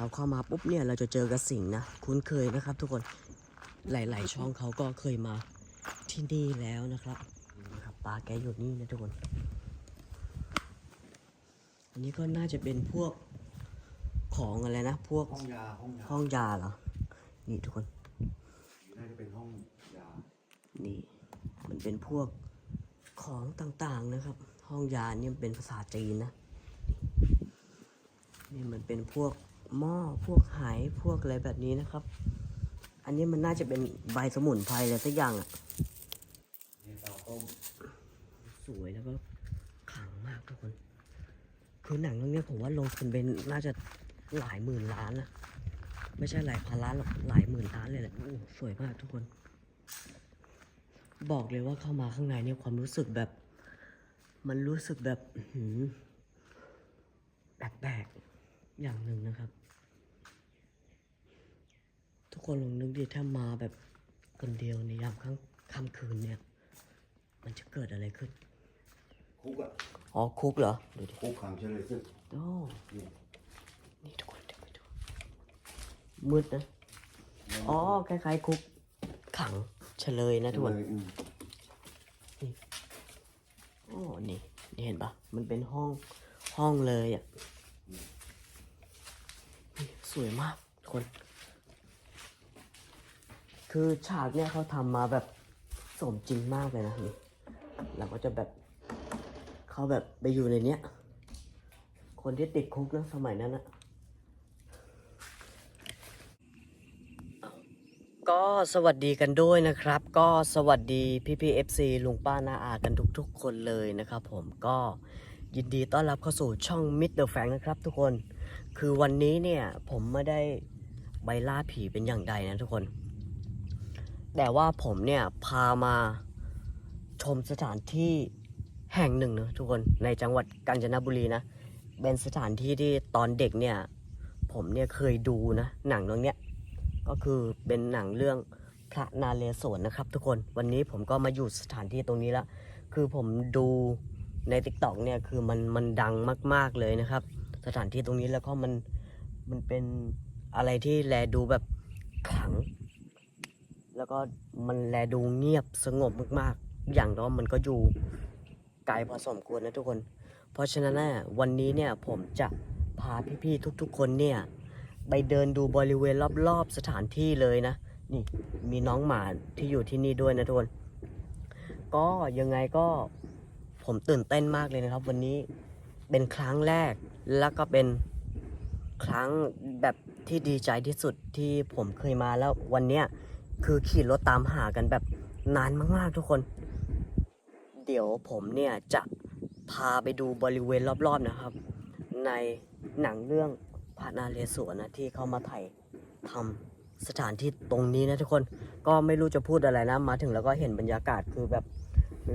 เราเข้ามาปุ๊บเนี่ยเราจะเจอกับสิ่งนะคุ้นเคยนะครับ ทุกคนหลาย ๆ ช่องเขาก็เคยมาที่นี่แล้วนะครับนะครับปลาแกอยู่นี่นะทุกคน อันนี้ก็น่าจะเป็นพวกของอะไรนะ พวกห้องยาห้องยาห้องยาเหรอนี่ทุกคนน่าจะเป็นห้องยานี่มันเป็นพวกของต่างๆนะครับ ห้องยาเนี่ยมันเป็นภาษาจีนนะนี่มันเป็นพวก หม้อพวกหายพวกอะไรแบบนี้นะครับ อันนี้มันน่าจะเป็นใบสมุนไพรอะไรสักอย่างอะเนี่ยเตาต้มสวยแล้วก็ขังมากทุกคน คือหนังเรื่องนี้ผมว่าลงทุนเป็นน่าจะหลายหมื่นล้านนะไม่ใช่หลายพันล้านหรอกหลายหมื่นล้านเลยแหละโอ้สวยมากทุกคน บอกเลยว่าเข้ามาข้างในเนี่ยความรู้สึกแบบ มันรู้สึกแบบแปลกๆอย่างหนึ่งนะครับ ทุกคนลองนึกดิถ้ามาแบบคนเดียวในยามค่ำค่ำคืนเนี่ย มันจะเกิดอะไรขึ้น คุกอะอ๋อคุกเหรอดูดิคุกขังเฉลยศึกโอ้นี่นี่ทุกคนเดี๋ยวไปดูมืดนะ อ๋อคล้ายๆคุกขังเฉลยนะทุกคนเลยอืมโอ้นี่นี่เห็นปะมันเป็นห้องห้องเลยอะนี่สวยมากทุกคน คือฉากเนี่ยเขาทำมาแบบสมจริงมากเลยนะนี่เราก็จะแบบเขาแบบไปอยู่ในเนี้ย คนที่ติดคุกนะสมัยนั้นอะก็สวัสดีกันด้วยนะครับ ก็สวัสดีพี่พีเอฟซีลุงป้านาอากันทุกๆ คนเลยนะครับผมก็ยินดีต้อนรับเข้าสู่ช่องมิดเดอร์แฟงนะครับทุกคน คือวันนี้เนี่ยผมไม่ได้ใบล่าผีเป็นอย่างใดนะทุกคน แต่ว่าผมเนี่ยพามาชมสถานที่แห่งหนึ่งนะทุกคนในจังหวัดกาญจนบุรีนะเป็นสถานที่ที่ตอนเด็กเนี่ย ผมเนี่ยเคยดูนะ หนังเรื่องเนี้ยก็คือเป็นหนังเรื่องพระนาเรศวรนะครับ ทุกคนวันนี้ผมก็มาอยู่สถานที่ตรงนี้ละคือผมดูใน t ิ k t o k เนี่ยคือมันมันดังมาก ๆเลยนะครับ สถานที่ตรงนี้แล้วก็มันมันเป็นอะไรที่แลดูแบบขลัง แล้วก็มันแลดูเงียบสงบมากๆ อย่างน้อยมันก็อยู่ไกลพอสมควรนะทุกคน เพราะฉะนั้นน่ะวันนี้เนี่ยผมจะพาพี่ๆทุกๆ คนเนี่ยไปเดินดูบริเวณรอบๆสถานที่เลยนะ นี่มีน้องหมาที่อยู่ที่นี่ด้วยนะทุกคน ก็ยังไงก็ผมตื่นเต้นมากเลยนะครับ วันนี้เป็นครั้งแรกแล้วก็เป็นครั้งแบบที่ดีใจที่สุดที่ผมเคยมาแล้ววันเนี้ย คือขี่รถตามหากันแบบนานมากๆทุกคน เดี๋ยวผมเนี่ยจะพาไปดูบริเวณรอบๆนะครับ ในหนังเรื่องพระนาเรศวรนะที่เขามาถ่ายทำสถานที่ตรงนี้นะทุกคนก็ไม่รู้จะพูดอะไรนะมาถึงแล้วก็เห็นบรรยากาศคือแบบ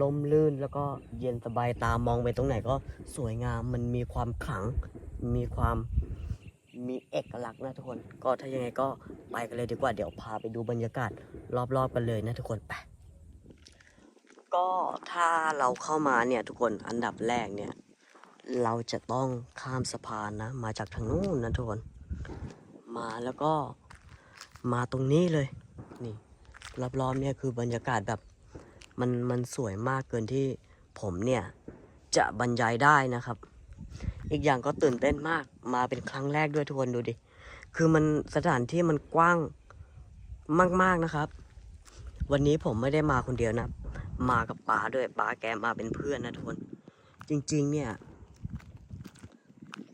ลมลื่นแล้วก็เย็นสบายตามองไปตรงไหนก็สวยงามมันมีความขลังมีความ มีเอกลักษณ์นะทุกคน ก็ถ้ายังไงก็ไปกันเลยดีกว่า เดี๋ยวพาไปดูบรรยากาศรอบๆกันเลยนะทุกคนไป ก็ถ้าเราเข้ามาเนี่ยทุกคนอันดับแรกเนี่ย เราจะต้องข้ามสะพานนะ มาจากทางนู้นนะทุกคน มาแล้วก็มาตรงนี้เลย นี่รอบๆเนี่ยคือบรรยากาศแบบมันมันสวยมากเกินที่ผมเนี่ยจะบรรยายได้นะครับ อีกอย่างก็ตื่นเต้นมากมาเป็นครั้งแรกด้วยทุกคนดูดิ คือมันสถานที่มันกว้างมากๆนะครับ วันนี้ผมไม่ได้มาคนเดียวนะ มากับป๋าด้วยป๋าแกมาเป็นเพื่อนนะทุกคน จริงๆเนี่ย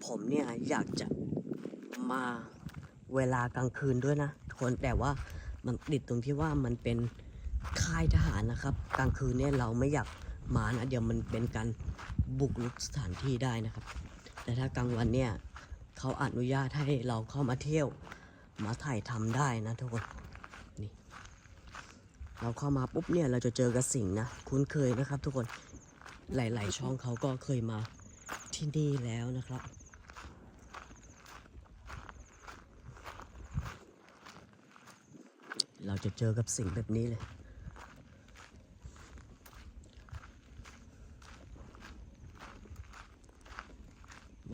ผมเนี่ยอยากจะมาเวลากลางคืนด้วยนะทุกคนแต่ว่ามันติดตรงที่ว่ามันเป็นค่ายทหารนะครับ กลางคืนเนี่ยเราไม่อยากมานะเดี๋ยวมันเป็นการบุกรุกสถานที่ได้นะครับ แต่ถ้ากลางวันเนี่ยเขาอนุญาตให้เราเข้ามาเที่ยว มาถ่ายทำได้นะทุกคนนี่เราเข้ามาปุ๊บเนี่ยเราจะเจอกับสิ่งนะคุ้นเคยนะครับ ทุกคนหลาย ๆ ช่องเขาก็เคยมาที่นี่แล้วนะครับเราจะเจอกับสิ่งแบบนี้เลย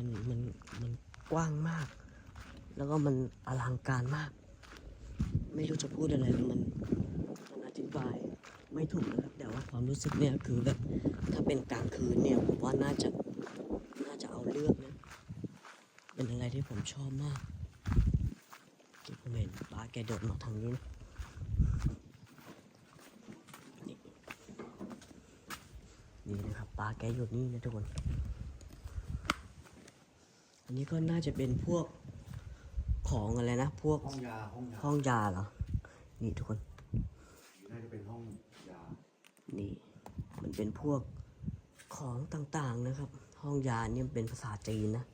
มันมันมันกว้างมาก แล้วก็มันอลังการมาก ไม่รู้จะพูดอะไรแล้วมันมันอธิบายไม่ถูกนะครับแต่ว่าความรู้สึกเนี่ยคือแบบถ้าเป็นกลางคืนเนี่ยผมว่าน่าจะน่าจะเอาเรื่องนะเป็นอะไรที่ผมชอบมากที่ผมเห็นป้าแกเดินมาทางนี้นะนี่นี่นะครับป้าแกอยู่นี่นะทุกคน อันนี้ก็น่าจะเป็นพวกของอะไรนะ พวกห้องยาห้องยาห้องยาเหรอ นี่ทุกคน น่าจะเป็นห้องยา นี่ มันเป็นพวกของต่างๆนะครับ ห้องยาเนี่ยมันเป็นภาษาจีนนะ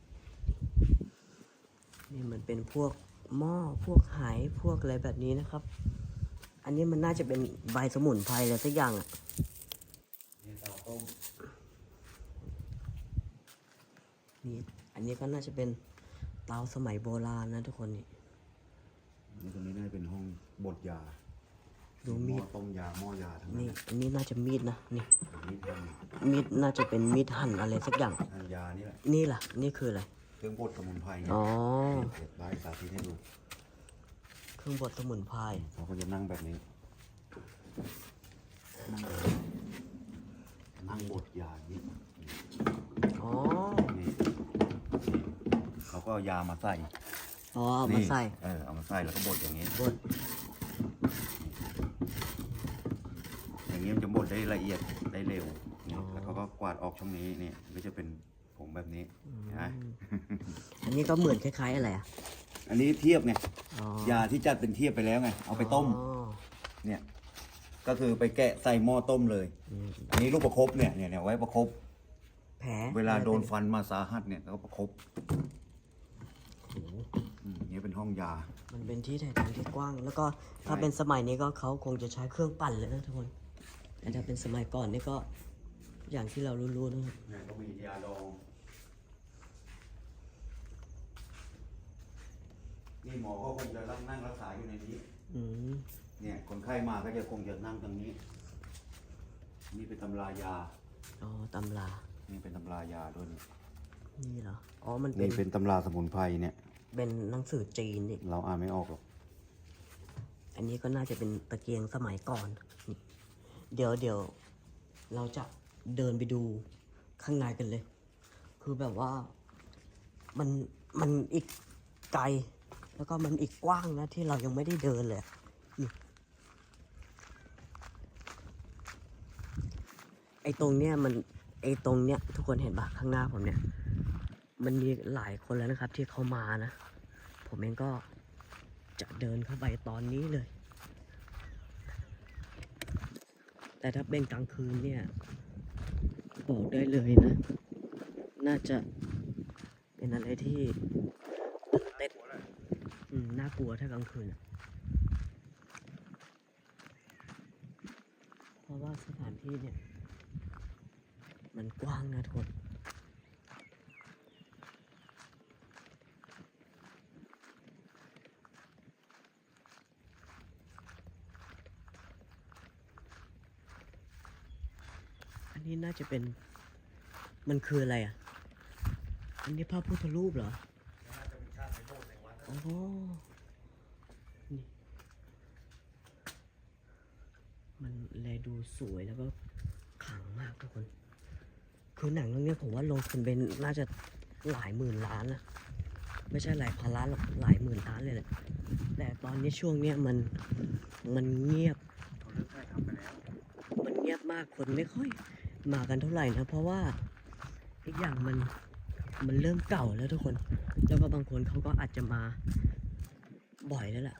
นี่มันเป็นพวกหม้อพวกไหายพวกอะไรแบบนี้นะครับ อันนี้มันน่าจะเป็นใบสมุนไพรอะไรสักอย่างอะเนี่ยเตาต้มนี่ อันนี้ก็น่าจะเป็นเตาสมัยโบราณนะทุกคนนี่ นี่ตรงนี้น่าจะเป็นห้องบดยาดูมีด หอต้มยาหม้อยาทั้งนั้นี่นอันนี้น่าจะมีดนะนี่ มีดทมีดน่าจะเป็นมีดหั่นอะไรสักอย่างำทางยานี่แหละนี่ล่ะ นี่คืออะไร เครื่องบดสมุนไพรไงอ๋อ เดี๋ยวได้สาธิตให้ดูเครื่องบดสมุนไพรเขาก็จะนั่งแบบนี้ นั่งนั่งบดยาอย่างนี้อ๋อนี่เขา ก็เอายามาใส่อ๋อเอามาใส่เออเอามาใส่แล้วก็บดอย่างนี้ บดอย่างนี้มันจะบดได้ละเอียดได้เร็วนี่แล้วเขาก็กวาดออกช่องนี้นี่ก็จะเป็นผงแบบนี้นะอันนี้ก็เหมือนคล้ายๆอะไรอะอันนี้เทียบไงอ๋อยาที่จัดเป็นเทียบไปแล้วไงเอาไปต้มอ๋อเนี่ย ก็คือไปแกะใส่หม้อต้มเลย อืมอันนี้ลูกประคบเนี่ยเนี่ยเนี่ยไว้ประคบ แผลเวลาโดนฟันมาสาหัสเนี่ยแล้วก็ประคบโอ้โหอืมนี่เป็นห้องยา มันเป็นที่ถ่ายทำที่กว้าง แล้วก็ถ้าเป็นสมัยนี้ก็เขาคงจะใช้เครื่องปั่นเลยนะทุกคนแต่ถ้าเป็นสมัยก่อนนี่ก็อย่างที่เรารู้ๆนะครับเนี่ยก็มียาดอง นี่หมอก็คงจะนั่งรักษาอยู่ในนี้ อืมเนี่ยคนไข้มาก็จะคงจะนั่งตรงนี้ นี่เป็นตำรายา อ๋อตำรา นี่เป็นตำรายาด้วยนี่นี่เหรอ อ๋อ มันเป็นี่นเป็นตำราสมุนไพรเนี่ย เป็นหนังสือจีนนี่เราอ่านไม่ออกหรอก อันนี้ก็น่าจะเป็นตะเกียงสมัยก่อนนี่เดี๋ยวเดี๋ยวเราจะเดินไปดูข้างในกันเลย คือแบบว่ามันมันอีกไกล แล้วก็มันอีกกว้างนะที่เรายังไม่ได้เดินเลยนี่ไอ้ตรงเนี้ยมันไอ้ตรงเนี้ยทุกคนเห็นปะข้างหน้าผมเนี่ย มันมีหลายคนแล้วนะครับ ที่เขามานะ ผมเองก็จะเดินเข้าไปตอนนี้เลย แต่ถ้าเป็นกลางคืนเนี่ย บอกได้เลยนะ น่าจะเป็นอะไรที่ตื่นเต้นน่ากลัวถ้ากลางคืน เพราะว่าสถานที่เนี่ย มันกว้างนะทุกคน นนี้น่าจะเป็น มันคืออะไรอะ อันนี้พระพุทธรูปเหรอโอ้โหนี่มันแลดูสวยแล้วก็ขลังมากทุกคน คือหนังเรื่องเนี้ยผมว่าลงทุนเป็นน่าจะหลายหมื่นล้านนะไม่ใช่หลายพันล้านหรอกหลายหมื่นล้านเลยแหละแต่ตอนนี้ช่วงเนี้ยมันมันเงียบมันเงียบมากคนไม่ค่อย มากันเท่าไหร่นะ เพราะว่าอีกอย่างมันมันเริ่มเก่าแล้วทุกคน แล้วก็บางคนเขาก็อาจจะมาบ่อยแล้วล่ะ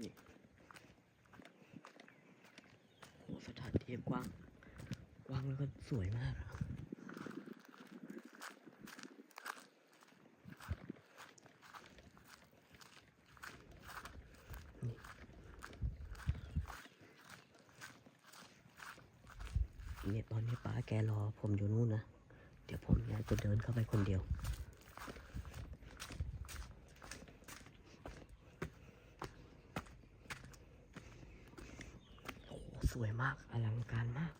นี่โหสถานที่กว้าง กว้างแล้วก็สวยมาก กูเดินเข้าไปคนเดียว โอ้สวยมาก อลังการมาก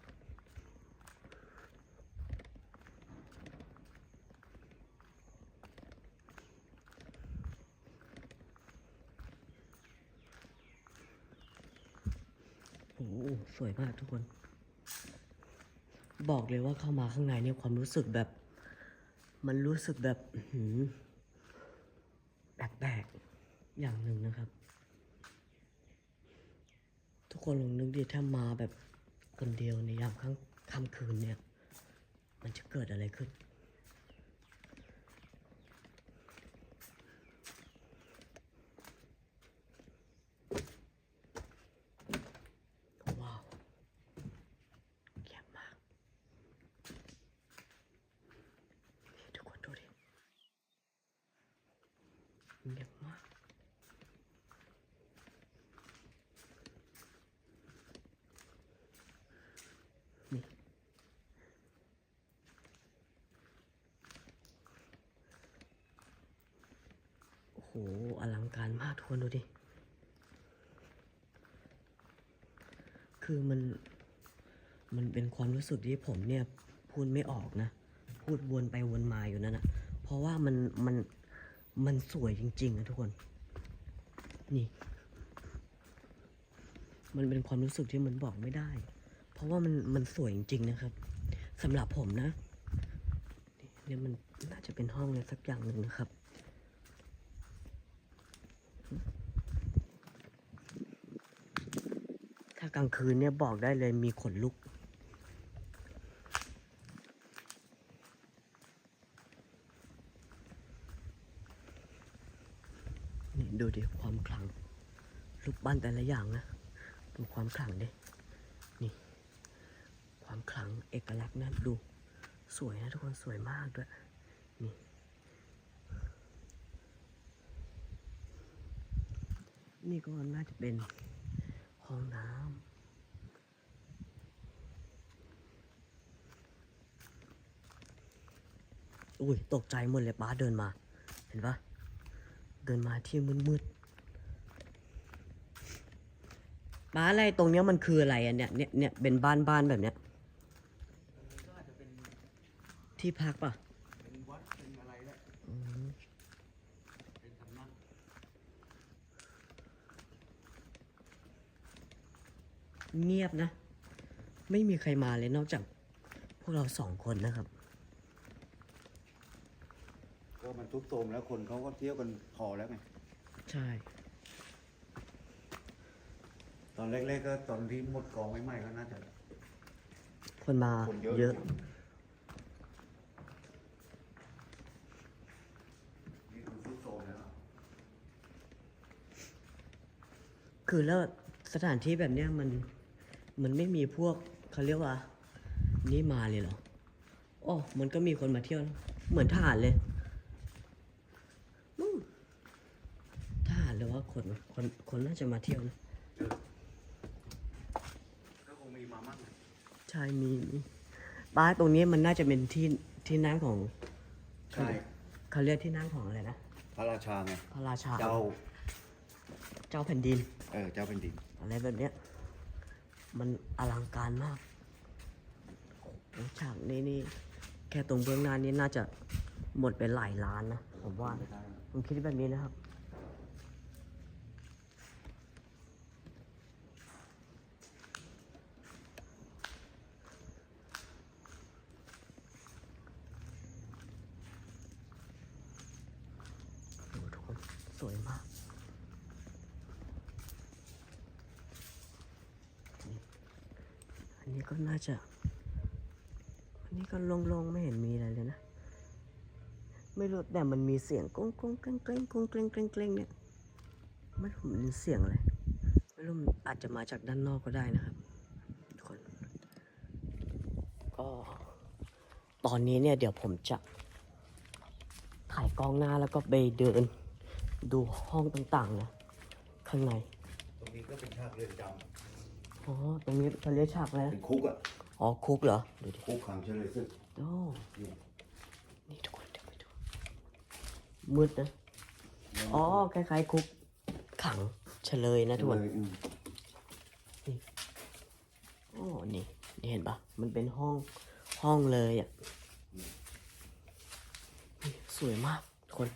โอ้สวยมากทุกคน บอกเลยว่าเข้ามาข้างในเนี่ยความรู้สึกแบบ มันรู้สึกแบบแปลกๆอย่างหนึ่งนะครับ ทุกคนลองนึกดิถ้ามาแบบคนเดียวในยามค่ำค่ำคืนเนี่ย มันจะเกิดอะไรขึ้น ว้าวเยี่ยมมากนี่ทุกคนดูดิเยี่ยมมาก นี่ โอ้โหอลังการมากทุกคนดูดิ คือมัน มันเป็นความรู้สึกที่ผมเนี่ย พูดไม่ออกนะ พูดวนไปวนมาอยู่นั่นนะเพราะว่ามันมันมันสวยจริงๆนะทุกคน นี่ มันเป็นความรู้สึกที่มันบอกไม่ได้ เพราะว่ามันมันสวยจริง ๆ นะครับสำหรับผมนะนี่เนี่ยมันน่าจะเป็นห้องอะไรสักอย่างหนึ่งนะครับากลางคืนเนี่ยบอกได้เลยมีขนลุก นี่ดูดิความขลังรูปปั้นแต่ละอย่างนะ ดูความขลังดิ นี่ ความขลังเอกลักษณ์นะดู สวยนะทุกคนสวยมากด้วย นี่นี่ก็น่าจะเป็น ห้องน้ำ อุ้ย ตกใจหมดเลยป้าเดินมา เห็นปะเดินมาที่มืดๆป้าอะไรตรงเนี้ยมันคืออะไรอะเนี่ย เนี่ยเนี่ยเป็นบ้านบ้านแบบเนี้ย ที่พักปะ เป็นวัดเป็นอะไรแหละเป็นสำนัก เงียบนะ ไม่มีใครมาเลยนอกจาก พวกเราสองคนนะครับ ก็มันทุบโทรมแล้วคนเขาก็เที่ยวกันพอแล้วไง ใช่ ตอนแรกๆก็ตอนที่หมดกองใหม่ๆก็น่าจะ คนมาคนเยอะ เยอะ นี่คือทุบโทรมแล้วคือแล้วสถานที่แบบเนี้ยมัน มันไม่มีพวกเขาเรียกว่า นี่มาเลยเหรอโอ้มันก็มีคนมาเที่ยวนะเหมือนทหารเลยนู่นทหารหรือว่าคนคนคนน่าจะมาเที่ยวนะก็คงมีมามั่งใช่มีมีบ้านตรงนี้มันน่าจะเป็นที่ที่นั่งของใช่เขาเรียกที่นั่งของอะไรนะพระราชาไงพระราชาเจ้า เจ้าแผ่นดิน เออ เจ้าเป็นดิน อะไรแบบเนี้ย มันอลังการมากฉากนี้นี่แค่ตรงเบื้องหน้านี้น่าจะหมดไปหลายล้านนะ ผมว่า ผมคิดแบบนี้นะครับ ดูทุกคนสวยมาก อั นี้ก็น่าจะอันนี้ก็โล่งๆไม่เห็นมีอะไรเลยนะ ไม่รู้แต่มันมีเสียงก้งก้งเกรงเกรงก้งเกรงเกรงเกรงเนี่ยไม่รู้มันเป็นเสียงอะไรไม่รู้อาจจะมาจากด้านนอกก็ได้นะครับทุกคนก็ตอนนี้เนี่ยเดี๋ยวผมจะถ่ายกล้องหน้าแล้วก็ไปเดินดูห้องต่างๆนะข้างใน ตรงนี้ก็เป็นฉากเรือนจำ อ๋อ ตรงนี้เขาเรียกฉากอะไรำนะเป็นคุกอะอ๋อ คุกเหรอ ดูดิคุกขังเฉลยศึกโอ้นี่นี่ทุกคนเดี๋ยวไปดู มืดนะ อ๋อ คล้ายๆคุก ขังเฉลยนะทุกคนเลยอืมโอ้นี่นี่เห็นปะมันเป็นห้องห้องเลยอะนี่สวยมากทุกคน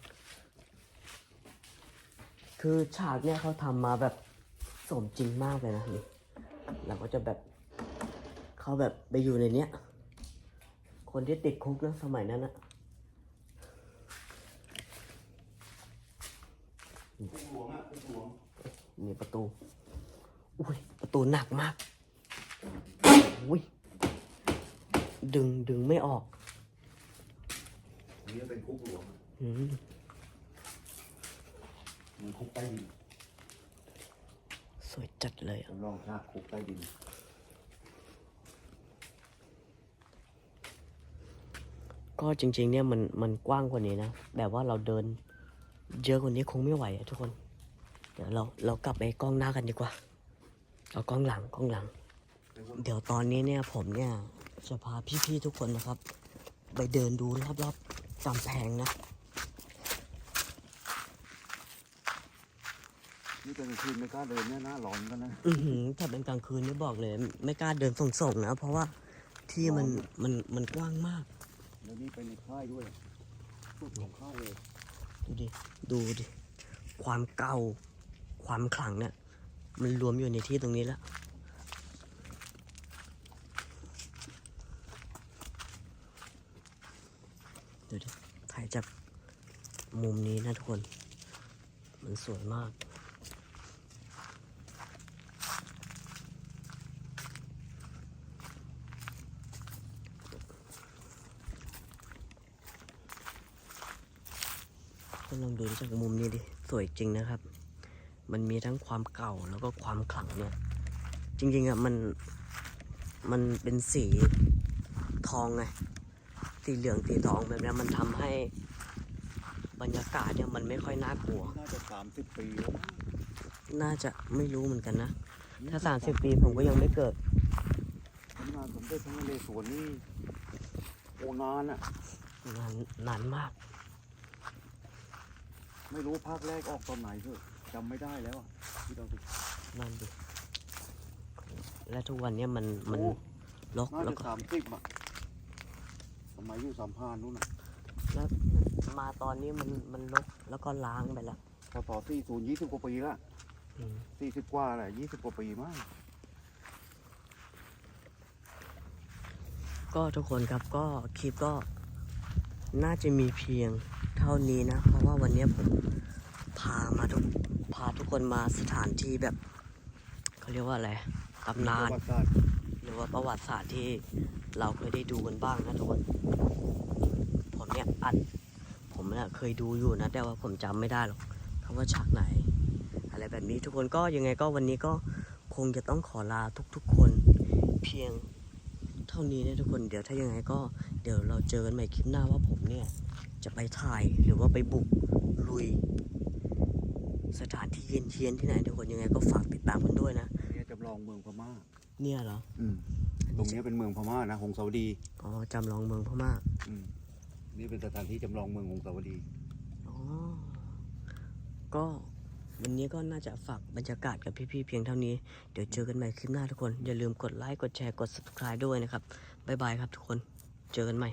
คือฉากเนี่ยเขาทำมาแบบสมจริงมากเลยนะนี่ เราก็จะแบบเขาแบบไปอยู่ในเนี้ย คนที่ติดคุกนะสมัยนั้นนะคุกหลวงอะคุกหลวงนี่ประตู อุ้ยประตูหนักมาก อุ้ยดึงดึงไม่ออกอันนี้เป็นคุกหลวงอะอืมเหมันคุกใต้ดินสวย จัดเลยอะจำลองชาติคุกใต้ดินก็จริง ๆ เนี่ยมันมันกว้างกว่านี้นะ แบบว่าเราเดินเยอะกว่านี้คงไม่ไหวอะทุกคน เดี๋ยวเราเรากลับไปกล้องหน้ากันดีกว่า เอากล้องหลังกล้องหลัง เดี๋ยวตอนนี้เนี่ยผมเนี่ยจะพาพี่ๆทุกคนนะครับ ไปเดินดูรอบๆกำแพงนะ นี่เป็นคืนไม่กล้าเดินเนี่ยหน้าร้อนกันนะอือหือถ้าเป็นกลางคืนนี่บอกเลย ไม่กล้าเดินส่งๆนะ เพราะว่าที่มันมันมันกว้างมาก แล้วนี่ไปในค่ายด้วยสุดของค่ายเลยดูดิดูดิความเก่าความขลังเนี่ย มันรวมอยู่ในที่ตรงนี้แล้วดูดิถ่ายจากมุมนี้นะทุกคน มันสวยมาก ก็ลองดู จากมุมนี้ดิ สวยจริงนะครับ มันมีทั้งความเก่าแล้วก็ความขลังเนี่ย จริงๆอะมัน มันเป็นสีทองไง สีเหลืองสีทองแบบเนี้ยมันทำให้บรรยากาศเนี่ยมันไม่ค่อยน่ากลัว น่าจะสามสิบปีแล้วมั้งน่าจะไม่รู้เหมือนกันนะ ถ้าสามสิบปีผมก็ยังไม่เกิดทำงานสมเด็จพระนเรศวรนี่โอนานอะนานนานมาก ไม่รู้ภาคแรกออกตอนไหนเถอะจำไม่ได้แล้วอะที่เราไปนั่นดิและทุกวันเนี้ยมันมันโอ้ลกน่าแล้วจะก็สามสิบอะสมัยอยู่สามพรานนู่นน่ะแล้วมาตอนนี้มันมันลกแล้วก็ล้างไปแล้วพศสี่ศูนย์ยี่สิบกว่าปีละอืมสี่สิบกว่าแหละยี่สิบกว่าปีมาก ก็ทุกคนครับก็คลิปก็น่าจะมีเพียง เท่านี้นะเพราะว่าวันเนี้ยผมพามาทุกพาทุกคนมาสถานที่แบบเขาเรียกว่าอะไรตำนานประวัติศาสตร์หรือว่าประวัติศาสตร์ที่เราเคยได้ดูกันบ้างนะทุกคน ผมเนี่ยอัดผมเนี่ยเคยดูอยู่นะ แต่ว่าผมจำไม่ได้หรอกคำว่าฉากไหน อะไรแบบนี้ทุกคนก็ยังไงก็วันนี้ก็คงจะต้องขอลาทุกๆคนเพียงเท่านี้นะทุกคนเดี๋ยวถ้ายังไงก็เดี๋ยวเราเจอกันใหม่คลิปหน้าว่าผมเนี่ย จะไปถ่ายหรือว่าไปบุกลุย สถานที่เย็นๆที่ไหนทุกคนยังไงก็ฝากติดตามกันด้วยนะอันนี้จำลองเมืองพม่า เนี่ยเหรออืม ตรงนี้เป็นเมืองพม่านะ หงสาวดีอ๋อจำลองเมืองพม่าอืมนี่เป็นสถานที่จำลองเมืองหงสาวดี อ๋อก็วันนี้ก็น่าจะฝากบรรยากาศกับพี่ๆเพียงเท่านี้เดี๋ยวเจอกันใหม่คลิปหน้าทุกคน อย่าลืมกดไลค์กดแชร์กด subscribe ด้วยนะครับบ๊ายบายครับทุกคนเจอกันใหม่